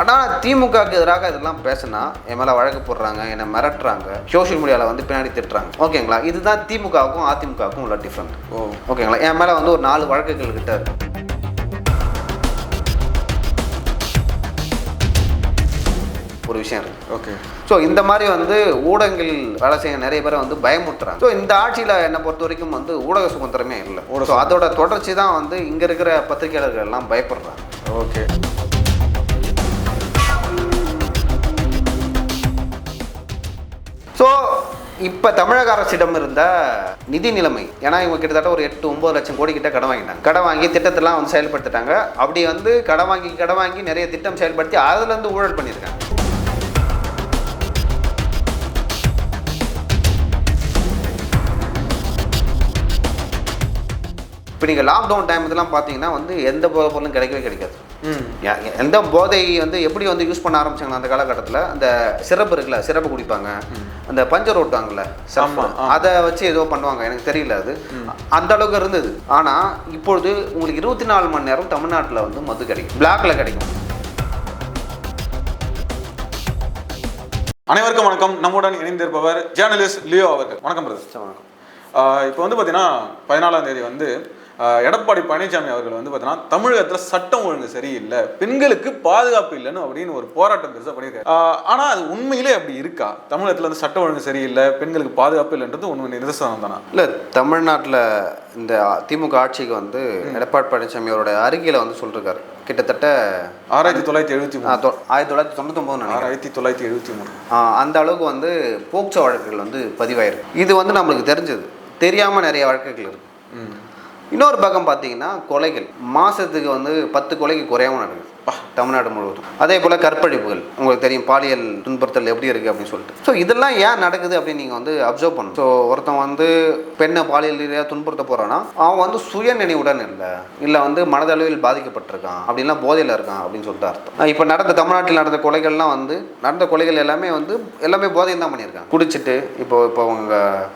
ஆனால் திமுகவுக்கு எதிராக இதெல்லாம் பேசினா என் மேலே வழக்கு போடுறாங்க என்னை மிரட்டுறாங்க சோஷியல் மீடியாவில் வந்து பின்னாடி திட்டுறாங்க. ஓகேங்களா இதுதான் திமுகவுக்கும் அதிமுகவுக்கும் உள்ள டிஃப்ரெண்ட் ஓ. ஓகேங்களா என் மேலே வந்து ஒரு நாலு வழக்குகள் கிட்ட இருக்கு. ஒரு விஷயம் இருக்கு. ஓகே ஸோ இந்த மாதிரி வந்து ஊடகங்கள் வேலை செய்ய நிறைய பேரை வந்து பயமுறுத்துறாங்க. ஸோ இந்த ஆட்சியில் என்னை பொறுத்த வரைக்கும் வந்து ஊடக சுதந்திரமே இல்லை. ஸோ அதோட தொடர்ச்சி தான் வந்து இங்கே இருக்கிற பத்திரிகையாளர்கள் எல்லாம் பயப்படுறாங்க. ஓகே இப்போ தமிழக அரசிடம் இருந்த நிதி நிலைமை ஏன்னா இவங்க கிட்டத்தட்ட ஒரு எட்டு ஒம்பது லட்சம் கோடி கிட்ட கடன் வாங்கிட்டாங்க. கடன் வாங்கி திட்டத்தெல்லாம் வந்து செயல்படுத்திட்டாங்க. அப்படி வந்து கடன் வாங்கி கடன் வாங்கி நிறைய திட்டம் செயல்படுத்தி அதுலேருந்து ஊழல் பண்ணியிருக்காங்க. இப்போ நீங்கள் லாக்டவுன் டைம் இதெல்லாம் பார்த்தீங்கன்னா வந்து எந்த போதை பொருளும் கிடைக்கவே கிடைக்காது. எந்த போதை வந்து எப்படி வந்து யூஸ் பண்ண ஆரம்பிச்சாங்க அந்த காலகட்டத்தில் அந்த சிறப்பு இருக்குல்ல சிறப்பு குடிப்பாங்க. அந்த பஞ்சர் ஓட்டுவாங்கல்ல. அதை வச்சு ஏதோ பண்ணுவாங்க எனக்கு தெரியல அது. அந்த அளவுக்கு இருந்தது. ஆனால் இப்பொழுது உங்களுக்கு இருபத்தி நாலு மணி நேரம் தமிழ்நாட்டில் வந்து மது கிடைக்கும். பிளாக்ல கிடைக்கும். அனைவருக்கும் வணக்கம். நம்முடன் இணைந்திருப்பவர் ஜேர்னலிஸ்ட் லியோ அவர்கள். வணக்கம் பிரதர். வணக்கம். இப்போ வந்து பார்த்தீங்கன்னா பதினாலாம் தேதி வந்து எடப்பாடி பழனிசாமி அவர்கள் வந்து பார்த்தீங்கன்னா தமிழகத்தில் சட்டம் ஒழுங்கு சரியில்லை. பெண்களுக்கு பாதுகாப்பு இல்லைன்னு அப்படின்னு ஒரு போராட்டம் பெருசாக பண்ணியிருக்காரு. ஆஹ், ஆனா அது உண்மையிலே அப்படி இருக்கா? தமிழகத்தில் வந்து சட்டம் ஒழுங்கு சரியில்லை. பெண்களுக்கு பாதுகாப்பு இல்லைன்றது உண்மை நிதர்சனம் தானா? இல்லை தமிழ்நாட்டில் இந்த திமுக ஆட்சிக்கு வந்து எடப்பாடி பழனிசாமி அவரோட அறிக்கையில் வந்து சொல்லிருக்காரு. கிட்டத்தட்ட ஆயிரத்தி தொள்ளாயிரத்தி எழுபத்தி மூணு. ஆயிரத்தி தொள்ளாயிரத்தி தொண்ணூத்தொம்பது ஆயிரத்தி தொள்ளாயிரத்தி எழுபத்தி மூணு. அந்த அளவுக்கு வந்து போக்சோ வழக்குகள் வந்து பதிவாயிருக்கு. இது வந்து நம்மளுக்கு தெரிஞ்சது. தெரியாமல் நிறைய வழக்குகள் இருக்கு. ம். இன்னொரு பக்கம் பார்த்தீங்கன்னா கொலைகள். மாதத்துக்கு வந்து பத்து கொலைக்கு குறையாமல் நடக்குது. தமிழ்நாடு முழுவதும். அதே போல் கற்பழிப்புகள். உங்களுக்கு தெரியும் பாலியல் துன்புறுத்தல் எப்படி இருக்குது அப்படின்னு சொல்லிட்டு. ஸோ இதெல்லாம் ஏன் நடக்குது அப்படின்னு நீங்கள் வந்து அப்சர்வ் பண்ணணும். ஸோ ஒருத்தன் வந்து பெண்ணை பாலியல் ரீதியாக துன்புறுத்த போகிறான்னா அவன் வந்து சுய நினைவுடன் இல்லை. இல்லை வந்து மனதளவில் பாதிக்கப்பட்டிருக்கான் அப்படின்லாம் போதையில் இருக்கான் அப்படின்னு சொல்லிட்டு அர்த்தம். இப்போ நடந்த தமிழ்நாட்டில் நடந்த கொலைகள்லாம் வந்து நடந்த கொலைகள் எல்லாமே வந்து எல்லாமே போதையில் தான் பண்ணியிருக்காங்க. குடிச்சிட்டு இப்போ இப்போ அவங்க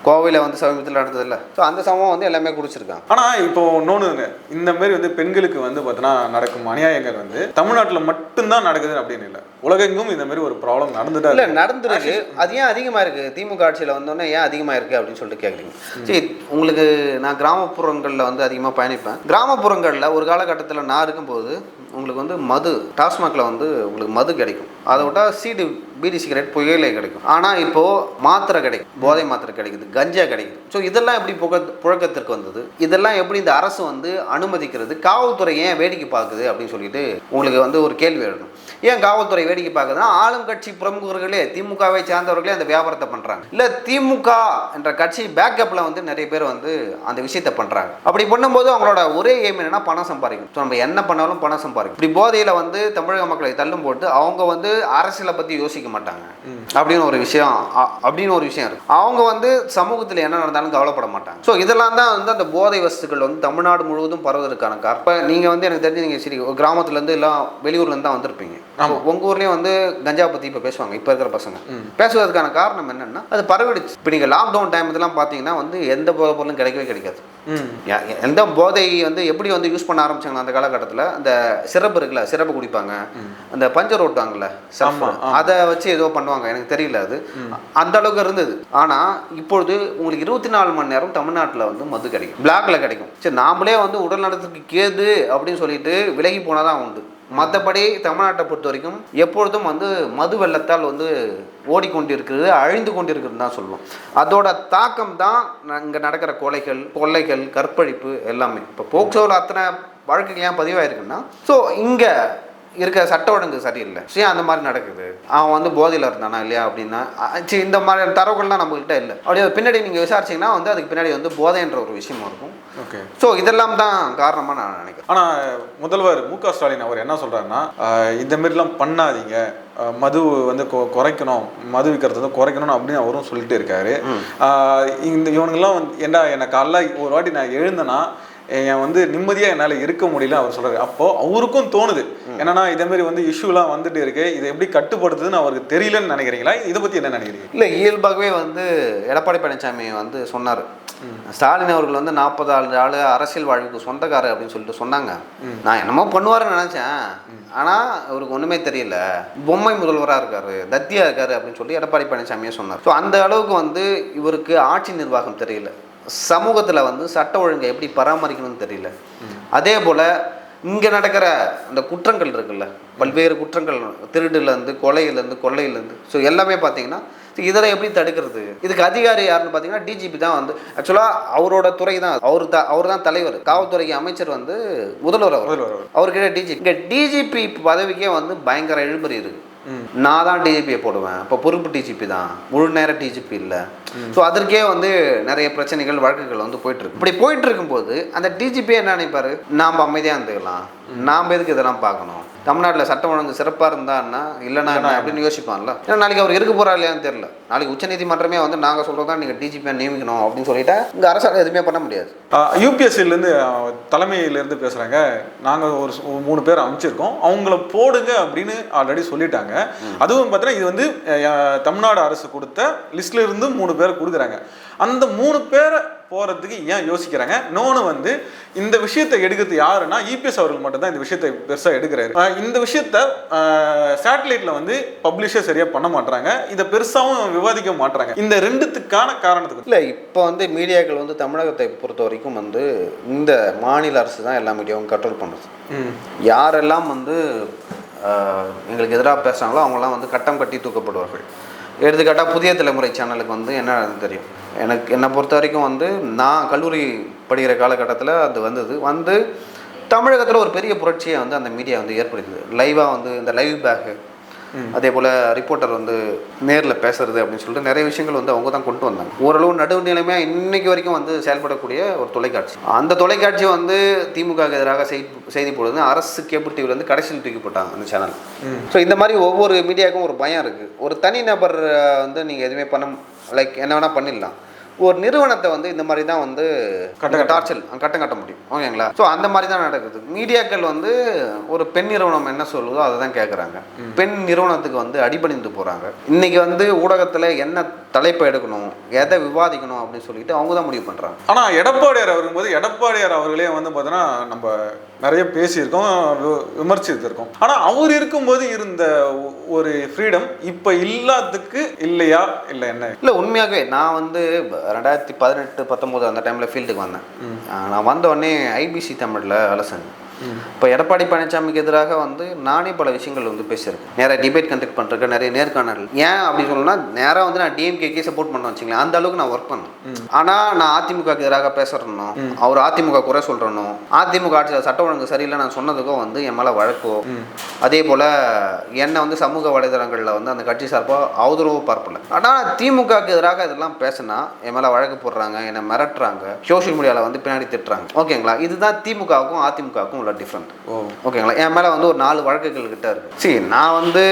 கோவையில் வந்து சமீபத்தில் நடந்ததில்ல. ஸோ அந்த சமம் வந்து எல்லாமே குடிச்சிருக்காங்க. ஆனால் இப்போ இன்னொன்று இந்த மாதிரி வந்து பெண்களுக்கு வந்து பார்த்தீங்கன்னா நடக்கும் அநியாயங்கள் வந்து தமிழ்நாட்டில் மட்டும்தான் நடக்குது அப்படின்னு இல்லை. உலகெங்கும் இந்த மாதிரி ஒரு ப்ராப்ளம் நடந்துட்டா இல்ல. நடந்துருக்கு. அது ஏன் அதிகமா இருக்கு? திமுக ஆட்சியில வந்தோடனே ஏன் அதிகமா இருக்கு அப்படின்னு சொல்லிட்டு கேக்குறீங்க. சரி உங்களுக்கு நான் கிராமப்புறங்கள்ல வந்து அதிகமா பயணிப்பேன். கிராமப்புறங்கள்ல ஒரு காலகட்டத்தில் நான் இருக்கும்போது உங்களுக்கு வந்து மது டாஸ்மாகில் வந்து உங்களுக்கு மது கிடைக்கும். அதை விட்டால் சீடு பீடி சிகரெட் புகையிலை கிடைக்கும். ஆனால் இப்போது மாத்திரை கிடைக்கும். போதை மாத்திரை கிடைக்குது கஞ்சா கிடைக்குது. ஸோ இதெல்லாம் எப்படி புக புழக்கத்திற்கு வந்தது? இதெல்லாம் எப்படி இந்த அரசு வந்து அனுமதிக்கிறது? காவல்துறை ஏன் வேடிக்கை பார்க்குது அப்படின்னு சொல்லிட்டு உங்களுக்கு வந்து ஒரு கேள்வி எழுதணும். ஏன் காவல்துறை வேடிக்கை பார்க்குதுன்னா ஆளும் கட்சி பிரமுகர்களே திமுகவை சார்ந்தவர்களே அந்த வியாபாரத்தை பண்ணுறாங்க இல்லை திமுக என்ற கட்சி பேக்கப்பில் வந்து நிறைய பேர் வந்து அந்த விஷயத்தை பண்ணுறாங்க அப்படி பண்ணும்போது அவங்களோட ஒரே எய்ம் என்னன்னா பணம் சம்பாதிக்கணும். ஸோ நம்ம என்ன பண்ணாலும் பணம் சம்பாதிக்கும் இப்படி போதையில் வந்து தமிழக மக்களை தள்ளும் போட்டு அவங்க வந்து அரசியலை பற்றி யோசிக்க மாட்டாங்க. அப்படின்னு ஒரு விஷயம் அப்படின்னு ஒரு விஷயம் இருக்கு. அவங்க வந்து சமூகத்தில் என்ன நடந்தாலும் கவலைப்பட மாட்டாங்க. ஸோ இதெல்லாம் தான் வந்து அந்த போதை வஸ்துக்கள் வந்து தமிழ்நாடு முழுவதும் பரவுவதற்கான காரணம். இப்போ நீங்கள் வந்து எனக்கு தெரிஞ்சு நீங்கள் சரி கிராமத்துலேருந்து எல்லாம் வெளியூர்லேருந்து தான் வந்திருப்பீங்க. உங்கள் ஊர்லேயும் வந்து கஞ்சா பற்றி இப்போ பேசுவாங்க இப்போ இருக்கிற பசங்க. பேசுவதற்கான காரணம் என்னன்னா அது பரவிடுச்சு. இப்போ நீங்கள் லாக்டவுன் டைம் இதெல்லாம் பார்த்தீங்கன்னா வந்து எந்த போதை பொருளும் கிடைக்கவே கிடைக்காது. எந்த போதை வந்து எப்படி வந்து யூஸ் பண்ண ஆரம்பிச்சாங்க அந்த காலகட்டத்தில் அந்த சிறப்பு இருக்குல்ல சிறப்பு குடிப்பாங்க. அந்த பஞ்சர் ஓட்டுவாங்கல்ல. அதை வச்சு ஏதோ பண்ணுவாங்க. எனக்கு தெரியல அது. அந்த அளவுக்கு இருந்தது. ஆனால் இப்பொழுது உங்களுக்கு இருபத்தி நாலு மணி நேரம் தமிழ்நாட்டில் வந்து மது கிடைக்கும். பிளாக்ல கிடைக்கும். சரி நாமளே வந்து உடல் நலத்துக்கு கேது அப்படின்னு சொல்லிட்டு விலகி போனால் உண்டு. மற்றபடி தமிழ்நாட்டை பொறுத்த வரைக்கும் எப்பொழுதும் வந்து மது வெள்ளத்தால் வந்து ஓடிக்கொண்டிருக்கிறது அழிந்து கொண்டிருக்கிறது தான் சொல்லுவோம். அதோட தாக்கம் தான் இங்கே நடக்கிற கொலைகள் கொள்ளைகள் கற்பழிப்பு எல்லாமே. இப்போ போக்சோவில் அத்தனை வழக்குகள் ஏன் பதிவாயிருக்குன்னா ஸோ இங்கே இருக்க சட்ட ஒழுங்கு சரியில்லை. சரி அந்த மாதிரி நடக்குது. அவன் வந்து போதையில் இருந்தானா இல்லையா அப்படின்னா சரி இந்த மாதிரி தரவுகள்லாம் நம்மகிட்ட இல்லை. அப்படியே பின்னாடி நீங்கள் விசாரிச்சீங்கன்னா வந்து அதுக்கு பின்னாடி வந்து போதைன்ற ஒரு விஷயமும் இருக்கும். ஓகே. ஸோ இதெல்லாம் தான் காரணமாக நான் நினைக்கிறேன். ஆனா முதல்வர் மு க ஸ்டாலின் அவர் என்ன சொல்றாருன்னா ஆஹ் இந்த மாதிரிலாம் பண்ணாதீங்க. மது வந்து குறைக்கணும். மது விற்கிறது வந்து குறைக்கணும் அப்படின்னு அவரும் சொல்லிட்டு இருக்காரு. இந்த இவனுங்கெல்லாம் வந்து ஏண்டா எனக்கு காலைல ஒரு வாட்டி நான் எழுந்தேன்னா என் வந்து நிம்மதியாக என்னால் இருக்க முடியல அவர் சொல்றாரு. அப்போ அவருக்கும் தோணுது. என்னன்னா இதே மாதிரி வந்து இஷ்யூலாம் வந்துட்டு இருக்கு. இதை எப்படி கட்டுப்படுத்துதுன்னு அவருக்கு தெரியலன்னு நினைக்கிறீங்களா? இதை பற்றி என்ன நினைக்கிறீங்க? இல்லை இயல்பாகவே வந்து எடப்பாடி பழனிசாமி வந்து சொன்னார். ஸ்டாலின் அவர்கள் வந்து நாற்பது ஆள் ஆள் அரசியல் வாழ்வுக்கு சொந்தக்காரர் அப்படின்னு சொல்லிட்டு சொன்னாங்க. நான் என்னமோ பண்ணுவாருன்னு நினச்சேன். ஆனால் அவருக்கு ஒன்றுமே தெரியல. பொம்மை முதல்வராக இருக்காரு தத்தியா இருக்காரு அப்படின்னு சொல்லி எடப்பாடி பழனிசாமியே சொன்னார். ஸோ அந்த அளவுக்கு வந்து இவருக்கு ஆட்சி நிர்வாகம் தெரியல. சமூகத்தில் வந்து சட்ட ஒழுங்கை எப்படி பராமரிக்கணும்னு தெரியல. அதே போல் இங்கே நடக்கிற அந்த குற்றங்கள் இருக்குல்ல பல்வேறு குற்றங்கள் திருடுலேருந்து கொலையிலேருந்து கொள்ளையிலேருந்து ஸோ எல்லாமே பார்த்தீங்கன்னா இதெல்லாம் எப்படி தடுக்கிறது? இதுக்கு அதிகாரி யாருன்னு பார்த்தீங்கன்னா டிஜிபி தான் வந்து ஆக்சுவலாக அவரோட துறை தான் அவர் தான் அவர் தான் தலைவர். காவல்துறைக்கு அமைச்சர் வந்து முதல்வர் அவர். அவர்கிட்ட டிஜிபி இங்கே டிஜிபி பதவிக்கே வந்து பயங்கர இழுபறி இருக்கு. ம். நான் தான் டிஜிபியை போடுவேன். இப்போ பொறுப்பு டிஜிபி தான். முழு நேர டிஜிபி இல்லை. ஸோ அதற்கே வந்து நிறைய பிரச்சனைகள் வழக்குகள் வந்து போயிட்டு இருக்கு இப்படி போயிட்டு இருக்கும்போது அந்த டிஜிபி என்ன நினைப்பாரு? நாம் அமைதியாக இருந்துக்கலாம். நாம் எதுக்கு இதெல்லாம் பார்க்கணும்? தமிழ்நாட்டில் சட்டம் ஒழுங்கு சிறப்பாக இருந்தான்னா இல்லைனா என்ன அப்படின்னு யோசிப்பான்ல. ஏன்னா நாளைக்கு அவர் இருக்க போறா இல்லையான்னு தெரியல. நாளைக்கு உச்சநீதிமன்றமே வந்து நாங்கள் சொல்கிறதா நீங்கள் டிஜிபியை நியமிக்கணும் அப்படின்னு சொல்லிட்டா இங்கே அரசாங்கம் எதுவுமே பண்ண முடியாது. யூபிஎஸ்சிலேருந்து தலைமையிலேருந்து பேசுகிறாங்க நாங்கள் ஒரு மூணு பேர் அமைச்சிருக்கோம் அவங்கள போடுங்க அப்படின்னு ஆல்ரெடி சொல்லிட்டாங்க. அதுவும் பார்த்தீங்கன்னா இது வந்து தமிழ்நாடு அரசு கொடுத்த லிஸ்ட்ல இருந்து மூணு பேரை கொடுக்குறாங்க. அந்த மூணு பேரை போகிறதுக்கு ஏன் யோசிக்கிறாங்க? இன்னொன்று வந்து இந்த விஷயத்தை எடுக்கிறது யாருன்னா இபிஎஸ் அவர்கள் மட்டும்தான் இந்த விஷயத்தை பெருசாக எடுக்கிறாரு. இந்த விஷயத்த சேட்டலைட்டில் வந்து பப்ளிஷே சரியாக பண்ண மாட்றாங்க. இதை பெருசாகவும் விவாதிக்க மாட்றாங்க. இந்த ரெண்டுத்துக்கான காரணத்துக்கு இல்லை இப்போ வந்து மீடியாக்கள் வந்து தமிழகத்தை பொறுத்த வரைக்கும் வந்து இந்த மாநில அரசு தான் எல்லா மீடியாவும் கண்ட்ரோல் பண்ணுது ம். யாரெல்லாம் வந்து எங்களுக்கு எதிராக பேசுகிறாங்களோ அவங்களாம் வந்து கட்டம் கட்டி தூக்கப்படுவார்கள். எடுத்துக்காட்டால் புதிய தலைமுறை சேனலுக்கு வந்து என்ன தெரியும்? எனக்கு என்னை பொறுத்த வரைக்கும் வந்து நான் கல்லூரி படிக்கிற காலகட்டத்தில் அது வந்தது. வந்து தமிழகத்தில் ஒரு பெரிய புரட்சியை வந்து அந்த மீடியா வந்து ஏற்படுத்துது லைவாக வந்து இந்த லைவ் பேக்கு அதே போல் ரிப்போர்ட்டர் வந்து நேரில் பேசுறது அப்படின்னு சொல்லிட்டு நிறைய விஷயங்கள் வந்து அவங்க தான் கொண்டு வந்தாங்க. ஓரளவு நடுநிலைமையாக இன்னைக்கு வரைக்கும் வந்து செயல்படக்கூடிய ஒரு தொலைக்காட்சி. அந்த தொலைக்காட்சி வந்து திமுக எதிராக செய்தி செய்தி போடுறது அரசு கேபிள் டிவிலேருந்து கடைசியில் தூக்கி போட்டாங்க அந்த சேனல் ஸோ இந்த மாதிரி ஒவ்வொரு மீடியாவுக்கும் ஒரு பயம் இருக்குது ஒரு தனிநபர் அஹ், வந்து நீங்கள் எதுவுமே பண்ண லைக் என்ன வேணால் பண்ணிடலாம். ஒரு நிறுவனத்தை வந்து இந்த மாதிரி தான் வந்து கட்டம் டார்ச்சல் கட்டம் கட்ட முடியும். ஓகேங்களா? ஸோ அந்த மாதிரி தான் நடக்குது. மீடியாக்கள் வந்து ஒரு பெண் நிறுவனம் என்ன சொல்லுதோ அதை தான் கேட்குறாங்க பெண் நிறுவனத்துக்கு வந்து அடிபணிந்து போகிறாங்க இன்னைக்கு வந்து ஊடகத்தில் என்ன தலைப்பை எடுக்கணும் எதை விவாதிக்கணும் அப்படின்னு சொல்லிட்டு அவங்க தான் முடிவு பண்ணுறாங்க ஆனா எடப்பாடியார் வரும்போது எடப்பாடியார் அவர்களே வந்து பார்த்தோன்னா நம்ம நிறைய பேசியிருக்கோம் விமர்சித்திருக்கோம். ஆனா அவர் இருக்கும்போது இருந்த ஒரு ஃப்ரீடம் இப்ப இல்லாததுக்கு இல்லையா இல்லை என்ன? இல்லை உண்மையாகவே நான் வந்து ரெண்டாயிரத்தி பதினெட்டு பத்தொம்போது அந்த டைமில் ஃபீல்டுக்கு வந்தேன். நான் வந்த உடனே ஐபிசி தமிழில் வேலை செஞ்சேன் இப்போ எடப்பாடி பழனிசாமிக்கு எதிராக வந்து நானே பல விஷயங்கள் வந்து பேசியிருக்கேன். நேராக டிபேட் கண்டக்ட் பண்ணுறேன் நிறைய நேர்காணல். ஏன் அப்படி சொல்லணும்னா நேராக வந்து நான் டிஎம்கேக்கே சப்போர்ட் பண்ண வச்சுங்களேன் அந்த அளவுக்கு நான் ஒர்க் பண்ணேன். ஆனால் நான் அதிமுகக்கு எதிராக பேசுறணும் அவர் அதிமுக குறை சொல்கிறனும் அதிமுக ஆட்சியில் சட்ட ஒழுங்கு சரியில்லை நான் சொன்னதுக்கும் வந்து என் மேலே வழக்கோ. அதே போல் என்னை வந்து சமூக வலைதளங்களில் வந்து அந்த கட்சி சார்பாக அவதரவு பார்ப்பல. ஆனால் திமுகக்கு எதிராக இதெல்லாம் பேசினா என் மேலே வழக்கு போடுறாங்க என்னை மிரட்டுறாங்க சோஷியல் மீடியாவில் வந்து பின்னாடி திட்டுறாங்க. ஓகேங்களா? இதுதான் திமுகவுக்கும் அதிமுகவுக்கும் உள்ள டிஃப்ரெண்ட் ஓ ஓகேங்களா என் மேலே வந்து ஒரு நாலு வழக்குகள் கிட்ட இருக்கு. சரி நான் வந்து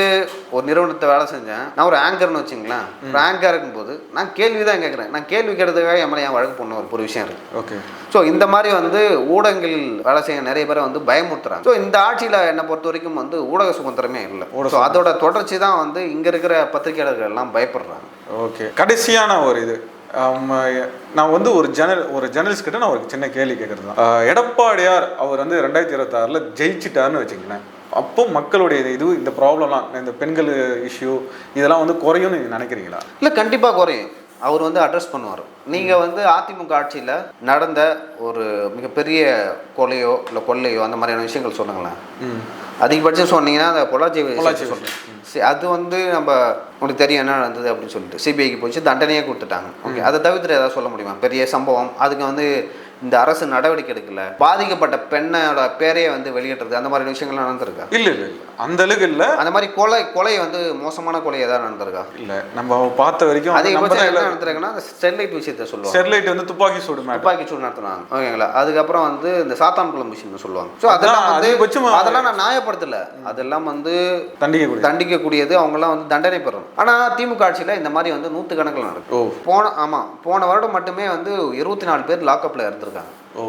ஒரு நிறுவனத்தை வேலை செஞ்சேன். நான் ஒரு ஆங்கர்னு வச்சுங்களேன். ஒரு ஆங்கர் இருக்கும்போது நான் கேள்வி தான் கேட்குறேன் நான் கேள்வி கேட்டதுக்காக என் மேலே என் வழக்கு போடணும் ஒரு- விஷயம் இருக்கு. ஓகே. ஸோ இந்த மாதிரி வந்து ஊடகங்களில் வேலை செய்ய நிறைய பேரை வந்து பயமுறுத்துறாங்க. ஸோ இந்த ஆட்சியில் என்னை பொறுத்த வரைக்கும் வந்து ஊடக சுதந்திரமே இல்லை. ஸோ அதோட தொடர்ச்சி தான் வந்து இங்கே இருக்கிற பத்திரிகையாளர்கள் எல்லாம் பயப்படுறாங்க. ஓகே. கடைசியான ஒரு இது. நான் வந்து ஒரு ஜெனரல் ஒரு ஜெர்னலிஸ்ட் கிட்ட நான் ஒரு சின்ன கேள்வி கேட்குறது தான் எடப்பாடியார் அவர் வந்து ரெண்டாயிரத்தி இருபத்தாறில் ஜெயிச்சிட்டாருன்னு வச்சுங்களேன் அப்போ மக்களுடைய இது இந்த ப்ராப்ளம்லாம் இந்த பெண்கள் இஷ்யூ இதெல்லாம் வந்து குறையும்னு நீங்க நினைக்கிறீங்களா? இல்லை கண்டிப்பாக குறையும். அவர் வந்து அட்ரஸ் பண்ணுவார். நீங்கள் வந்து அதிமுக ஆட்சியில் நடந்த ஒரு மிகப்பெரிய கொலையோ இல்லை கொள்ளையோ அந்த மாதிரியான விஷயங்கள் சொல்லுங்களேன். ம். அதிகபட்சம் சொன்னீங்கன்னா அந்த பொள்ளாச்சி பொள்ளாச்சி சொல்கிறேன் அது வந்து நம்ம உங்களுக்கு தெரியும் என்ன நடந்தது அப்படின்னு சொல்லிட்டு. சிபிஐக்கு போச்சு தண்டனையே கொடுத்துட்டாங்க. ஓகே அதை தவிர்த்து ஏதாவது சொல்ல முடியுமா? பெரிய சம்பவம் அதுக்கு வந்து இந்த அரசு நடவடிக்கை எடுக்கல. பாதிக்கப்பட்ட பெண்ணோட பேரையே வந்து வெளியிடுறது அந்த மாதிரி விஷயங்கள்லாம் நடந்திருக்கா? இல்லை இல்லை இல்லை. அந்த அளவுக்கு இல்லை. அந்த மாதிரி கொலை கொலை வந்து மோசமான கொலை ஏதாவது நடந்திருக்கா? இல்லை. நம்ம பார்த்த வரைக்கும் அதிகபட்சம் என்ன நடந்திருக்குன்னா ஸ்டெர்லைட் விஷயத்த சொல்லுவாங்க. ஸ்டெர்லைட் வந்து துப்பாக்கி சூடு துப்பாக்கி சூடு நடத்துனாங்க. ஓகேங்களா? அதுக்கப்புறம் வந்து இந்த சாத்தான் குளம் விஷயம் சொல்லுவாங்க. ஸோ அதெல்லாம் வந்து அதெல்லாம் நான் நியாயப்படுத்தல. அதெல்லாம் வந்து தண்டிக்கக்கூடிய தண்டிக்கக்கூடியது. அவங்கெல்லாம் வந்து தண்டனை பெறணும். ஆனால் திமுக ஆட்சியில் இந்த மாதிரி வந்து நூற்று கணக்கில் நடக்கும் போன ஆமாம் போன வருடம் மட்டுமே வந்து இருபத்தி நாலு பேர் லாக்அப்பில் இருந்திருக்காங்க ஓ.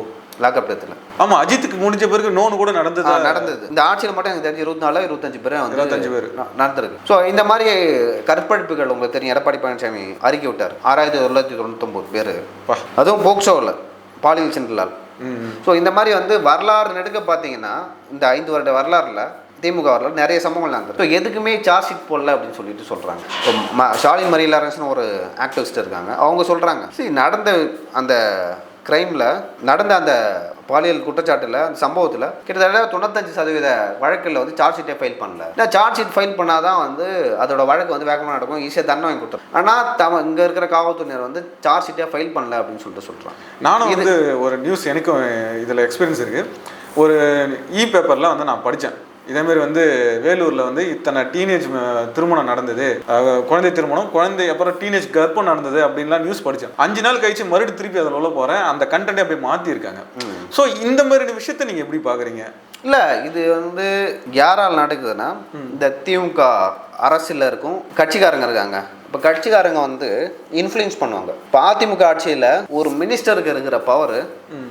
லாக்அப் டெத்தில். ஆமா அஜித்துக்கு முடிஞ்ச பிறகு நோன்னு கூட நடந்தது. நடந்தது. இந்த ஆட்சியில் மட்டும் எனக்கு தெரிஞ்சு இருபத்தி நாலு இருபத்தஞ்சு பேர் வந்து இருபத்தஞ்சு பேர். நடந்திருக்கு. ஸோ இந்த மாதிரி கற்பழிப்புகள் உங்களுக்கு தெரியும். எடப்பாடி பழனிசாமி அறிக்கை விட்டார். ஆறாயிரத்தி தொள்ளாயிரத்தி தொண்ணூத்தொம்பது பேர். அதுவும் போக்சோவில் பாலியல் சென்றலால். ஸோ இந்த மாதிரி வந்து வரலாறு நெடுக்க பார்த்தீங்கன்னா இந்த ஐந்து வருட வரலாறுல திமுக வரலாறு நிறைய சம்பவங்கள் நடந்தது ஸோ எதுக்குமே சார்ஜ் ஷீட் போடல அப்படின்னு சொல்லிட்டு சொல்கிறாங்க இப்போ ம ஷாலின் மரி லாரன்ஸ்னு ஒரு ஆக்டிவிஸ்ட் இருக்காங்க. அவங்க சொல்கிறாங்க சரி நடந்த அந்த கிரைமில் நடந்த அந்த பாலியல் குற்றச்சாட்டில் அந்த சம்பவத்தில் கிட்டத்தட்ட தொண்ணூத்தஞ்சு சதவீத வழக்கில் வந்து சார்ஜ் ஷீட்டே ஃபைல் பண்ணல. ஏன்னா சார்ஜ் ஷீட் ஃபைல் பண்ணால் தான் வந்து அதோட வழக்கு வந்து வேகமாக நடக்கும் ஈஸியாக தண்டனை வாங்கி கொடுத்துரும். ஆனால் தம இங்கே இருக்கிற காவல்துறையினர் வந்து சார்ஜ் ஷீட்டே ஃபைல் பண்ணல அப்படின்னு சொல்லிட்டு சொல்கிறாங்க நானும் வந்து ஒரு நியூஸ் எனக்கும் இதில் எக்ஸ்பீரியன்ஸ் இருக்கு. ஒரு இ பேப்பரில் வந்து நான் படித்தேன் இதேமாரி வந்து வேலூரில் வந்து இத்தனை டீனேஜ் திருமணம் நடந்தது. குழந்தை திருமணம் குழந்தை அப்புறம் டீனேஜ் கர்ப்பம் நடந்தது அப்படின்லாம் நியூஸ் படித்தேன் அஞ்சு நாள் கழிச்சு மறுபடியும் திருப்பி அதில் உள்ள போகிறேன் அந்த கண்டென்ட்டை அப்படியே மாற்றிருக்காங்க ஸோ இந்த மாதிரி விஷயத்தை நீங்கள் எப்படி பார்க்குறீங்க இல்லை இது வந்து யாரால் நடக்குதுன்னா இந்த திமுக அரசில் இருக்கும் கட்சிக்காரங்க இருக்காங்க. இப்போ கட்சிக்காரங்க வந்து இன்ஃப்ளூயன்ஸ் பண்ணுவாங்க. இப்போ அதிமுக ஆட்சியில் ஒரு மினிஸ்டருக்கு இருக்கிற பவர்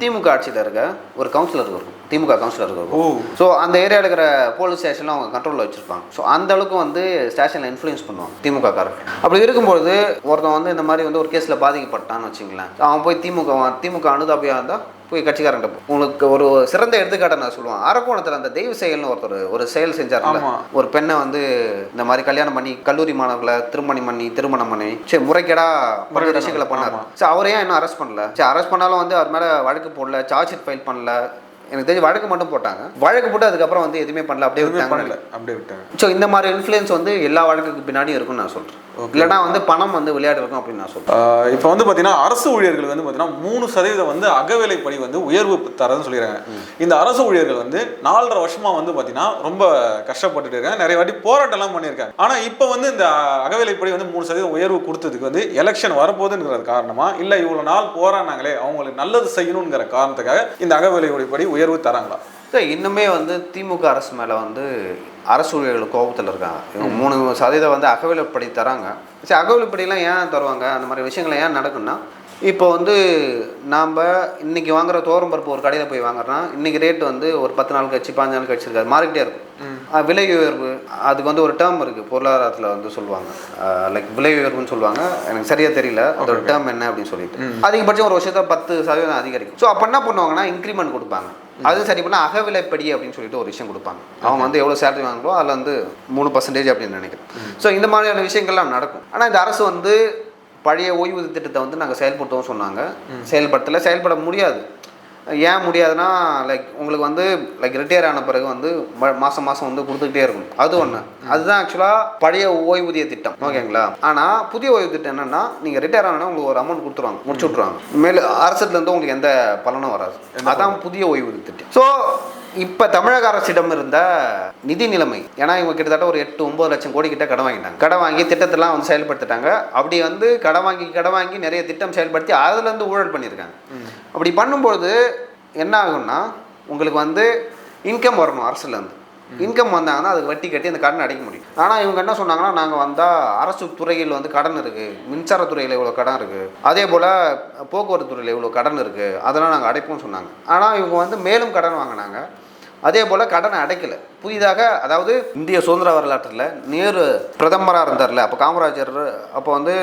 திமுக ஆட்சியில் இருக்க ஒரு கவுன்சிலருக்கு இருக்கும். திமுக கவுன்சிலருக்கு இருக்கும். ஸோ அந்த ஏரியாவில் இருக்கிற போலீஸ் ஸ்டேஷன்லாம் அவங்க கண்ட்ரோலில் வச்சுருப்பாங்க. ஸோ அந்த அளவுக்கு வந்து ஸ்டேஷனில் இன்ஃப்ளூயன்ஸ் பண்ணுவாங்க திமுக காரங்க. அப்படி இருக்கும்பொழுது ஒருத்தன் வந்து இந்த மாதிரி வந்து ஒரு கேஸில் பாதிக்கப்பட்டான்னு வச்சுங்களேன். அவன் போய் திமுக திமுக அனுதாபியாக இருந்தால் போய் கட்சிக்காரன்ட்ட போ. உங்களுக்கு ஒரு சிறந்த எடுத்துக்காட்டை நான் சொல்லுவேன் அரக்கோணத்தில் அந்த தெய்வ செயல்னு ஒருத்தர் ஒரு செயல் செஞ்சார்ல ஆமா. ஒரு பெண்ணை வந்து இந்த மாதிரி கல்யாணம் பண்ணி கல்லூரி மாணவர்களை திருமணம் பண்ணி திருமணம் பண்ணி சரி முறைகேடா பல விஷயங்களை பண்ணார். சரி அவரே இன்னும் அரெஸ்ட் பண்ணல சரி அரெஸ்ட் பண்ணாலும் வந்து அவர் மேலே வழக்கு போடல சார்ஜ் ஷீட் ஃபைல் பண்ணல எனக்கு தெரிஞ்சு வழக்கு மட்டும் போட்டாங்க. வழக்கு போட்டு அதுக்கப்புறம் வந்து எதுவுமே பண்ணல. அப்படியே விட்டாங்க. அப்படியே விட்டாங்க. ஸோ இந்த மாதிரி இன்ஃப்ளூயன்ஸ் வந்து எல்லா வழக்குக்கு பின்னாடியும் இருக்கும்னு நான் சொல்கிறேன் இல்லைனா வந்து பணம் வந்து விளையாடு இருக்கும் அப்படின்னு நான் சொல்கிறேன் இப்போ வந்து பார்த்தீங்கன்னா அரசு ஊழியர்கள் வந்து பார்த்தீங்கன்னா மூணு சதவீதம் வந்து அகவிலைப்படி வந்து உயர்வு தரதுன்னு சொல்லிடுறாங்க. இந்த அரசு ஊழியர்கள் வந்து நாலரை வருஷமா வந்து பார்த்தீங்கன்னா ரொம்ப கஷ்டப்பட்டுட்டு இருக்காங்க. நிறைய வாட்டி போராட்டம்லாம் பண்ணியிருக்காங்க. ஆனால் இப்போ வந்து இந்த அகவிலைப்படி வந்து மூணு சதவீதம் உயர்வு கொடுத்ததுக்கு வந்து எலெக்ஷன் வரப்போகுதுங்கிற காரணமா இல்லை இவ்வளோ நாள் போராடினாங்களே அவங்களுக்கு நல்லது செய்யணுங்கிற காரணத்துக்காக இந்த அகவிலைப்படி உயர்வு தராங்களா? இன்னுமே வந்து திமுக அரசு மேலே வந்து அரசு ஊழியர்கள் கோபத்தில் இருக்காங்க. இவங்க மூணு சதவீதம் வந்து அகவிலைப்படி தராங்க. சரி அகவிலைப்படிலாம் ஏன் தருவாங்க? அந்த மாதிரி விஷயங்கள் ஏன் நடக்குன்னா இப்போ வந்து நாம் இன்னைக்கு வாங்குற தோரம் பருப்பு ஒரு கடையில் போய் வாங்குறோம்னா இன்னைக்கு ரேட் வந்து ஒரு பத்து நாள் கழிச்சு பாஞ்சு நாள் கழிச்சு இருக்காது மாறிக்கிட்டே இருக்கும். விலை உயர்வு அதுக்கு வந்து ஒரு டேர்ம் இருக்குது பொருளாதாரத்தில் வந்து சொல்லுவாங்க. லைக் விலை உயர்வுன்னு சொல்லுவாங்க. எனக்கு சரியாக தெரியல. அதோட டேர்ம் என்ன அப்படின்னு சொல்லிட்டு. அதிகபட்சம் ஒரு வருஷத்தை பத்து சதவீதம் அதிகரிக்கும். ஸோ அப்போ என்ன பண்ணுவாங்கன்னா இன்க்ரிமெண்ட் கொடுப்பாங்க. அது சரி பண்ணால் அகவிலைப்படி அப்படின்னு சொல்லிட்டு ஒரு விஷயம் கொடுப்பாங்க. அவங்க வந்து எவ்வளோ சேலரி வாங்குறோ அதில் வந்து மூணு பர்சன்டேஜ் அப்படின்னு நினைக்கிறேன். ஸோ இந்த மாதிரியான விஷயங்கள்லாம் நடக்கும். ஆனால் இந்த அரசு வந்து பழைய ஓய்வூதிய திட்டத்தை வந்து நாங்கள் செயல்படுத்தவும் சொன்னாங்க. செயல்படுத்தலை செயல்பட முடியாது. ஏன் முடியாதுன்னா லைக் உங்களுக்கு வந்து லைக் ரிட்டையர் ஆன பிறகு வந்து ம- மாசம் மாசம் வந்து கொடுத்துக்கிட்டே இருக்கும் அது ஒன்று அதுதான் ஆக்சுவலாக பழைய ஓய்வூதிய திட்டம். ஓகேங்களா ஆனால் புதிய ஓய்வு திட்டம் என்னன்னா நீங்கள் ரிட்டையர் ஆனால் உங்களுக்கு ஒரு அமௌண்ட் கொடுத்துருவாங்க. முடிச்சு விட்ருவாங்க மேலே அரசுலேருந்து உங்களுக்கு எந்த பலனும் வராது. அதான் புதிய ஓய்வூதிய திட்டம். ஸோ இப்போ தமிழக அரசிடம் இருந்த நிதி நிலைமை. ஏன்னா இவங்க கிட்டத்தட்ட ஒரு எட்டு ஒன்பது லட்சம் கோடி கிட்ட கடன் வாங்கிட்டாங்க. கடன் வாங்கி திட்டத்தெல்லாம் வந்து செயல்படுத்திட்டாங்க. அப்படி வந்து கடன் வாங்கி கடன் வாங்கி நிறைய திட்டம் செயல்படுத்தி அதுலேருந்து ஊழல் பண்ணியிருக்காங்க. அப்படி பண்ணும்பொழுது என்ன ஆகும்னா உங்களுக்கு வந்து இன்கம் வரணும் அரசுலேருந்து இன்கம் வந்தாங்கன்னா அதுக்கு வட்டி கட்டி அந்த கடன் அடைக்க முடியும். ஆனால் இவங்க என்ன சொன்னாங்கன்னா நாங்கள் வந்தால் அரசு துறையில் வந்து கடன் இருக்குது மின்சாரத்துறையில் இவ்வளோ கடன் இருக்குது அதே போல் போக்குவரத்து துறையில் இவ்வளோ கடன் இருக்குது அதெல்லாம் நாங்கள் அடைப்போம்னு சொன்னாங்க. ஆனால் இவங்க வந்து மேலும் கடன் வாங்கினாங்க. அதே போல் கடனை அடைக்கல. புதிதாக அதாவது இந்திய சுதந்திர வரலாற்றில் நேரு பிரதமராக இருந்தார்ல அப்போ காமராஜர் அப்போ வந்து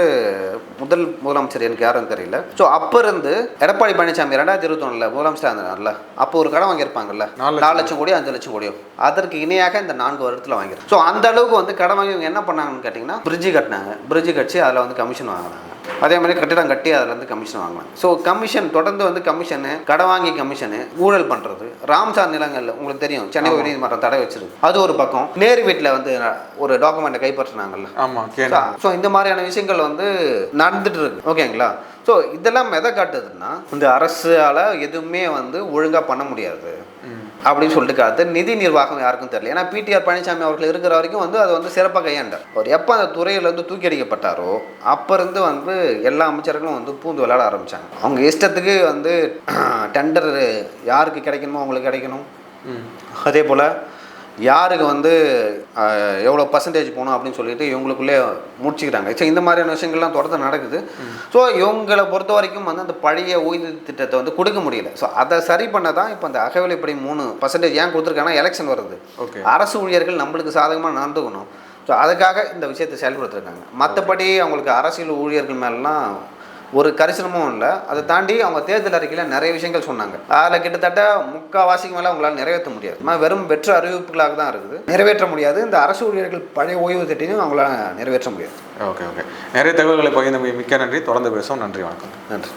முதல் முதலமைச்சர் எனக்கு யாருன்னு தெரியல. ஸோ அப்போ இருந்து எடப்பாடி பழனிசாமி ரெண்டாயிரத்தி இருபத்தொன்னில் முதலமைச்சராக இருந்தார்ல அப்போ ஒரு கடன் வாங்கியிருப்பாங்கல்ல நாலு லட்சம் கோடி அஞ்சு லட்சம் கோடியோ அதற்கு இணையாக இந்த நான்கு வருடத்தில் வாங்கிருக்கோம் ஸோ அந்த அளவுக்கு வந்து கடன் வாங்கி இவங்க என்ன பண்ணாங்கன்னு கேட்டிங்கன்னா பிரிட்ஜு கட்டினாங்க. பிரிட்ஜு கட்டி அதில் வந்து கமிஷன் வாங்கினாங்க. அதே மாதிரி கட்டிடம் கட்டி அதில் வந்து கமிஷன் வாங்கினாங்க. ஸோ கமிஷன் தொடர்ந்து வந்து கமிஷனு கடன் வாங்கி கமிஷனு ஊழல் பண்ணுறது ராம்சார் நிலங்கள்ல உங்களுக்கு தெரியும் சென்னை உயர்நீதிமன்றம் தடை வச்சிருக்கு அது ஒரு பக்கம். நேரு வீட்டில் வந்து ஒரு டாக்குமெண்ட்டை கைப்பற்றினாங்கல்ல. ஆமா கேனா ஸோ இந்த மாதிரியான விஷயங்கள் வந்து நடந்துட்டு இருக்கு. ஓகேங்களா ஸோ இதெல்லாம் எதை காட்டுதுன்னா இந்த அரசால எதுவுமே வந்து ஒழுங்கா பண்ண முடியாது. அப்படின்னு சொல்லிட்டு காத்து நிதி நிர்வாகம் யாருக்கும் தெரியல. ஏன்னா பிடிஆர் பழனிசாமி அவர்கள் இருக்கிற வரைக்கும் வந்து அது வந்து சிறப்பாக கையாண்டார். அவர் எப்போ அந்த துறையிலேருந்து தூக்கி அடிக்கப்பட்டாரோ அப்போ இருந்து வந்து எல்லா அமைச்சர்களும் வந்து பூந்து விளையாட ஆரம்பிச்சாங்க. அவங்க இஷ்டத்துக்கு வந்து டெண்டர் யாருக்கு கிடைக்கணுமோ அவங்களுக்கு கிடைக்கணும். அதே போல் யாருக்கு வந்து எவ்வளோ பர்சன்டேஜ் போகணும் அப்படின்னு சொல்லிட்டு இவங்களுக்குள்ளே முடிச்சுக்கிறாங்க. சரி இந்த மாதிரியான விஷயங்கள்லாம் தொடர்ந்து நடக்குது. ஸோ இவங்களை பொறுத்த வரைக்கும் வந்து அந்த பழைய ஓய்வு திட்டத்தை வந்து கொடுக்க முடியல. ஸோ அதை சரி பண்ண தான் இப்போ அந்த அகவிலைப்படி மூணு பர்சன்டேஜ் ஏன் கொடுத்துருக்காங்கன்னா எலெக்ஷன் வருது. ஓகே அரசு ஊழியர்கள் நம்மளுக்கு சாதகமாக நடந்துக்கணும். ஸோ அதுக்காக இந்த விஷயத்தை செயல்படுத்திருக்காங்க. மற்றபடி அவங்களுக்கு அரசியல் ஊழியர்கள் மேலாம் ஒரு கரிசனமும் இல்லை. அதை தாண்டி அவங்க தேர்தல் அறிக்கையில் நிறைய விஷயங்கள் சொன்னாங்க. அதில் கிட்டத்தட்ட முக்கால்வாசிக்கு மேலே அவங்களால நிறைவேற்ற முடியாது. வெறும் வெற்று அறிவிப்புகளாக தான் இருக்குது. நிறைவேற்ற முடியாது. இந்த அரசு ஊழியர்கள் பழைய ஓய்வு திட்டையும் அவங்களால நிறைவேற்ற முடியாது. Okay okay. நிறைய தகவல்களை பகிர்ந்து மிக்க நன்றி. தொடர்ந்து பேசுவோம். நன்றி வணக்கம். நன்றி.